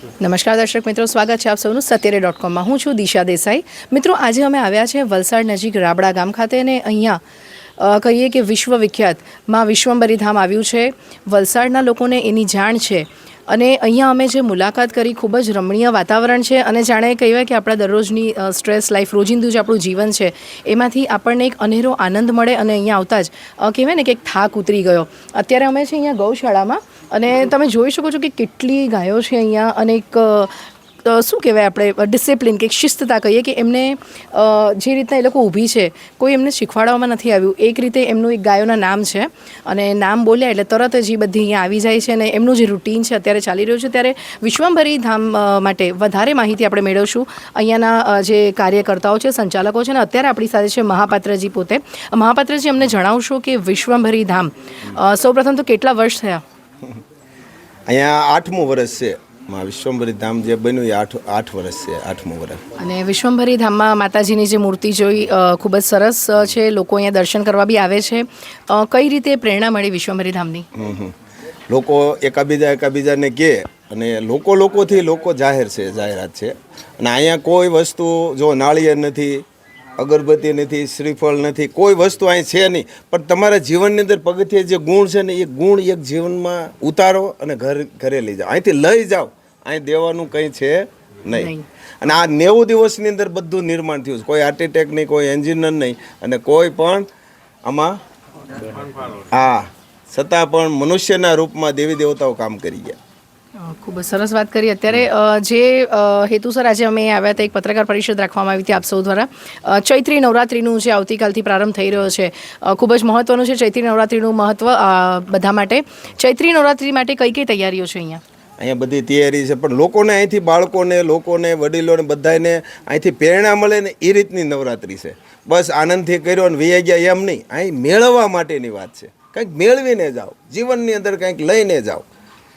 નમસ્કાર દર્શક મિત્રો, સ્વાગત છે આપ સૌનું સત્યરે ડોટ કોમમાં હું છું દિશા દેસાઈ. મિત્રો, આજે અમે આવ્યા છે વલસાડ નજીક રાબડા ગામ ખાતે અને અહીંયા કહીએ કે વિશ્વ વિખ્યાતમાં વિશ્વંભરી ધામ આવ્યું છે. વલસાડના લોકોને એની જાણ છે. અને અહીંયા અમે જે મુલાકાત કરી ખૂબ જ રમણીય વાતાવરણ છે અને જાણે કહેવાય કે આપણા દરરોજની સ્ટ્રેસ લાઈફ રોજિંદુ જે આપણું જીવન છે, એમાંથી આપણને એક અનેરો આનંદ મળે અને અહીંયા આવતા જ કહેવાય ને કે એક થાક ઉતરી ગયો. અત્યારે અમે છે અહીંયા ગૌશાળામાં. અને તમે જોઈ શકો છો કે કેટલી ગાયો છે અહીંયા અને એક શું કહેવાય આપણે ડિસિપ્લિન કે શિસ્તતા કહીએ કે એમને જે રીતના એ લોકો ઊભી છે, કોઈ એમને શીખવાડવામાં નથી આવ્યું. એક રીતે એમનું એક ગાયોના નામ છે અને નામ બોલ્યા એટલે તરત જ એ બધી અહીંયા આવી જાય છે અને એમનું જે રૂટીન છે અત્યારે ચાલી રહ્યું છે. ત્યારે વિશ્વંભરી ધામ માટે વધારે માહિતી આપણે મેળવશું. અહીંયાના જે કાર્યકર્તાઓ છે, સંચાલકો છે અને અત્યારે આપણી સાથે છે મહાપાત્રજી પોતે. મહાપાત્રજી, અમને જણાવશો કે વિશ્વંભરી ધામ સૌપ્રથમ તો કેટલા વર્ષ થયા? અહીંયા આઠમું વર્ષ છે. માં વિશ્વંભરી ધામ જે બન્યું એ આઠ આઠ વર્ષ છે આઠમું વર્ષ. અને વિશ્વંભરી ધામમાં માતાજીની જે મૂર્તિ જોઈ ખૂબ જ સરસ છે. લોકો અહીંયા દર્શન કરવા બી આવે છે. કઈ રીતે પ્રેરણા મળી વિશ્વંભરી ધામની. લોકો એકાબીજા એકાબીજાને કહે અને લોકો લોકોથી લોકો જાહેર છે જાહેરાત છે. અને અહીંયા કોઈ વસ્તુ જો નાળિયેર નથી અગરબત્તી નથી શ્રીફળ નથી કોઈ વસ્તુ અહીં છે નહીં. પણ તમારા જીવનની અંદર પગથિયે જે ગુણ છે ને એ ગુણ એક જીવનમાં ઉતારો અને ઘર ઘરે લઈ જાઓ. અહીંથી લઈ જાઓ. અહીં દેવાનું કંઈ છે નહીં. અને આ નેવું દિવસની અંદર બધું નિર્માણ થયું છે. કોઈ આર્ટિટેક નહીં કોઈ એન્જિનિયર નહીં અને કોઈ પણ આમાં હા છતાં પણ મનુષ્યના રૂપમાં દેવી દેવતાઓ કામ કરી ગયા. ખૂબ જ સરસ વાત કરી. અત્યારે જે હેતુસર આજે અમે આવ્યા હતા, એક પત્રકાર પરિષદ રાખવામાં આવી હતી આપ સૌ દ્વારા. ચૈત્રી નવરાત્રિનું જે આવતીકાલથી પ્રારંભ થઈ રહ્યો છે ખૂબ જ મહત્વનું છે ચૈત્રી નવરાત્રિનું મહત્વ બધા માટે. ચૈત્રી નવરાત્રિ માટે કઈ કઈ તૈયારીઓ છે અહીંયા? અહીંયા બધી તૈયારી છે, પણ લોકોને અહીંથી બાળકોને, લોકોને, વડીલોને બધાને અહીંથી પ્રેરણા મળે ને એ રીતની નવરાત્રિ છે. બસ આનંદથી કર્યો અને વૈયા ગયા એમ નહીં. અહીં મેળવવા માટેની વાત છે. કંઈક મેળવીને જાઓ. જીવનની અંદર કંઈક લઈને જાઓ.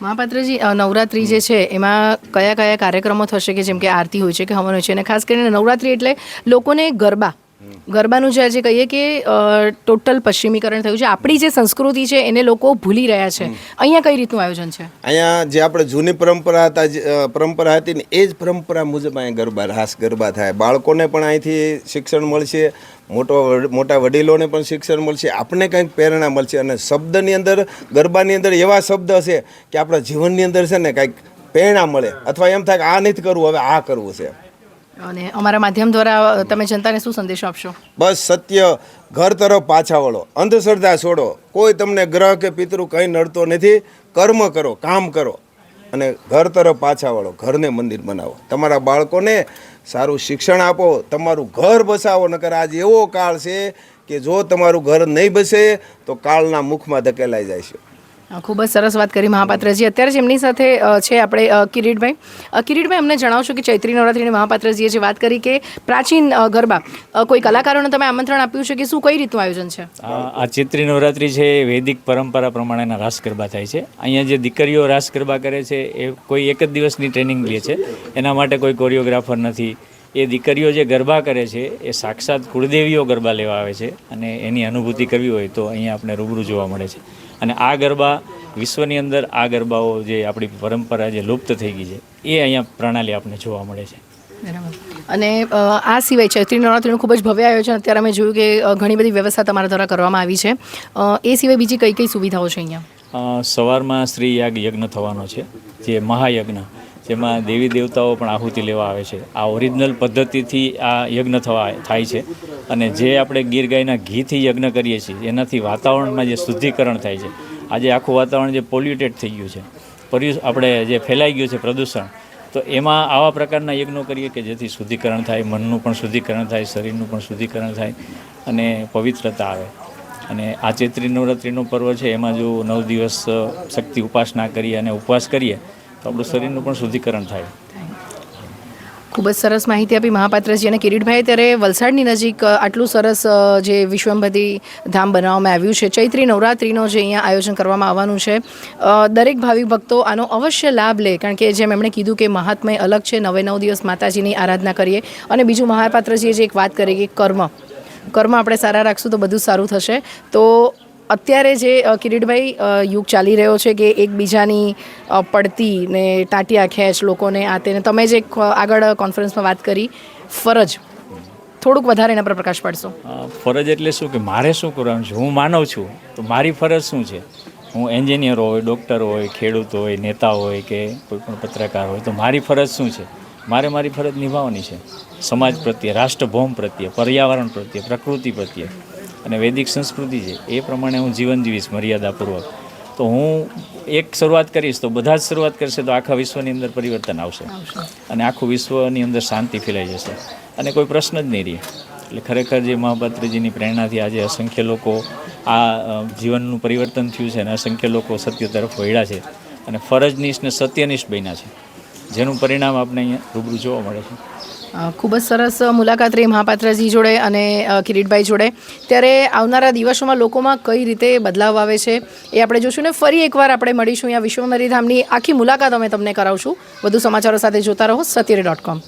મહાપાત્રજી નવરાત્રી જે છે, એમાં કયા કયા કાર્યક્રમો થશે કે જેમ કે આરતી હોય છે કે હવન હોય છે? અને ખાસ કરીને નવરાત્રી એટલે લોકોને ગરબા. ગરબાનું જે આજે કહીએ કે ટોટલ પશ્ચિમીકરણ થયું છે. આપણી જે સંસ્કૃતિ છે એને લોકો ભૂલી રહ્યા છે. અહીંયા કઈ રીતનું આયોજન છે? અહીંયા જે આપણે જૂની પરંપરા હતા પરંપરા હતી ને એ જ પરંપરા મુજબ અહીંયા ગરબા રાસ ગરબા થાય. બાળકોને પણ અહીંથી શિક્ષણ મળશે મોટો મોટા વડીલોને પણ શિક્ષણ મળશે આપણને કંઈક પ્રેરણા મળશે. અને શબ્દની અંદર ગરબાની અંદર એવા શબ્દ હશે કે આપણા જીવનની અંદર છે ને કંઈક પ્રેરણા મળે. અથવા એમ થાય કે આ નથી કરવું હવે આ કરવું છે. અને અમારા માધ્યમ દ્વારા તમે જનતાને શું સંદેશો આપશો? બસ સત્ય, ઘર તરફ પાછા વળો. અંધશ્રદ્ધા છોડો. કોઈ તમને ગ્રહ કે પિતૃ કંઈ નડતો નથી. કર્મ કરો, કામ કરો. અને ઘર તરફ પાછા વળો. ઘરને મંદિર બનાવો. તમારા બાળકોને સારું શિક્ષણ આપો. તમારું ઘર બસાવો. નકર આજ એવો કાળ છે કે જો તમારું ઘર નહીં બસે, તો કાળના મુખમાં ધકેલાઈ જાય છે. ખૂબ જ સરસ વાત કરી મહાપાત્રજી અત્યારે જેમની સાથે છે આપણે કિરીટભાઈ. કિરીટભાઈ, અમને જણાવશો કે ચૈત્રી નવરાત્રિની મહાપાત્રજીએ જે વાત કરી કે પ્રાચીન ગરબા કોઈ કલાકારોને તમે આમંત્રણ આપ્યું છે કે શું કઈ રીતનું આયોજન છે? આ ચૈત્રી નવરાત્રિ છે એ વૈદિક પરંપરા પ્રમાણેના રાસ ગરબા થાય છે. અહીંયા જે દીકરીઓ રાસ ગરબા કરે છે એ કોઈ એક જ દિવસની ટ્રેનિંગ લે છે. એના માટે કોઈ કોરિયોગ્રાફર નથી. એ દીકરીઓ જે ગરબા કરે છે એ સાક્ષાત કુળદેવીઓ ગરબા લેવા આવે છે અને એની અનુભૂતિ કરવી હોય તો અહીંયા આપણે રૂબરૂ જોવા મળે છે. અને આ ગરબા વિશ્વની અંદર આ ગરબાઓ જે આપણી પરંપરા જે લુપ્ત થઈ ગઈ છે એ અહીંયા પ્રણાલી આપણને જોવા મળે છે. બરાબર. અને આ સિવાય ચૈત્રી નવરાત્રિનું ખૂબ જ ભવ્ય આયોજન અત્યારે અમે જોયું કે ઘણી બધી વ્યવસ્થા તમારા દ્વારા કરવામાં આવી છે. એ સિવાય બીજી કઈ કઈ સુવિધાઓ છે અહીંયા? સવારમાં શ્રી યાગ યજ્ઞ થવાનો છે જે મહાયજ્ઞ. જેમાં દેવી દેવતાઓ પણ આહુતિ લેવા આવે છે. આ ઓરિજિનલ પદ્ધતિથી આ યજ્ઞ થવા થાય છે. અને જે આપણે ગીર ગાયના ઘીથી યજ્ઞ કરીએ છીએ, એનાથી વાતાવરણમાં જે શુદ્ધિકરણ થાય છે, આજે આખું વાતાવરણ જે પોલ્યુટેડ થઈ ગયું છે, પર્યુ, આપણે જે ફેલાઈ ગયું છે પ્રદૂષણ, તો એમાં આવા પ્રકારના યજ્ઞો કરીએ કે જેથી શુદ્ધિકરણ થાય, મનનું પણ શુદ્ધિકરણ થાય, શરીરનું પણ શુદ્ધિકરણ થાય અને પવિત્રતા આવે. અને આ ચૈત્રી નવરાત્રિનું પર્વ છે, એમાં જો નવ દિવસ શક્તિ ઉપાસના કરીએ અને ઉપવાસ કરીએ તો આપણું શરીરનું પણ શુદ્ધિકરણ થાય. ખૂબ જ સરસ માહિતી આપી મહાપાત્રજી અને કિરીટભાઈ. ત્યારે વલસાડની નજીક આટલું સરસ જે વિશ્વંભરી ધામ બનાવવામાં આવ્યું છે. ચૈત્રી નવરાત્રિનો જે અહીંયા આયોજન કરવામાં આવવાનું છે. દરેક ભાવિક ભક્તો આનો અવશ્ય લાભ લે, કારણ કે જેમ એમણે કીધું કે મહાત્મય અલગ છે, નવે નવ દિવસ માતાજીની આરાધના કરીએ. અને બીજું મહાપાત્રજીએ જે એક વાત કરી કે કર્મ. કર્મ આપણે સારા રાખશું તો બધું સારું થશે. તો અત્યારે જે કિરીટભાઈ યુગ ચાલી રહ્યો છે કે એકબીજાની પડતી ને ટાંટિયા ખેંચ લોકોને આ તેને તમે જે આગળ કોન્ફરન્સમાં વાત કરી, ફરજ. થોડુંક વધારે એના પર પ્રકાશ પાડશો. ફરજ એટલે શું કે મારે શું કરવાનું છે? હું માનવ છું. તો મારી ફરજ શું છે? હું એન્જિનિયર હોય, ડૉક્ટર હોય, ખેડૂત હોય, નેતા હોય કે કોઈ પણ પત્રકાર હોય, તો મારી ફરજ શું છે? મારે મારી ફરજ નિભાવવાની છે. સમાજ પ્રત્યે, રાષ્ટ્રભૌમ પ્રત્યે, પર્યાવરણ પ્રત્યે, પ્રકૃતિ પ્રત્યે. અને વૈદિક સંસ્કૃતિ છે એ પ્રમાણે હું જીવન જીવીશ મર્યાદાપૂર્વક. તો હું એક શરૂઆત કરીશ તો બધા જ શરૂઆત કરશે તો આખા વિશ્વની અંદર પરિવર્તન આવશે. અને આખું વિશ્વની અંદર શાંતિ ફેલાઈ જશે. અને કોઈ પ્રશ્ન જ નહીં રહે. એટલે ખરેખર જે મહાપાત્રજીની પ્રેરણાથી આજે અસંખ્ય લોકો આ જીવનનું પરિવર્તન થયું છે અને અસંખ્ય લોકો સત્ય તરફ વળ્યા છે. અને ફરજનિષ્ઠ ને સત્યનિષ્ઠ બન્યા છે. જેનું પરિણામ આપણે અહીંયા રૂબરૂ જોવા મળે છે. ખૂબ જ સરસ મુલાકાત રહી મહાપાત્રજી જોડે અને કિરીટભાઈ જોડે. ત્યારે આવનારા દિવસોમાં લોકોમાં કઈ રીતે બદલાવ આવે છે એ આપણે જોશું ને ફરી એકવાર આપણે મળીશું અહીંયા વિશ્વમરી ધામની આખી મુલાકાત અમે તમને કરાવશું. વધુ સમાચારો સાથે જોતા રહો સત્યરે ડોટ કોમ.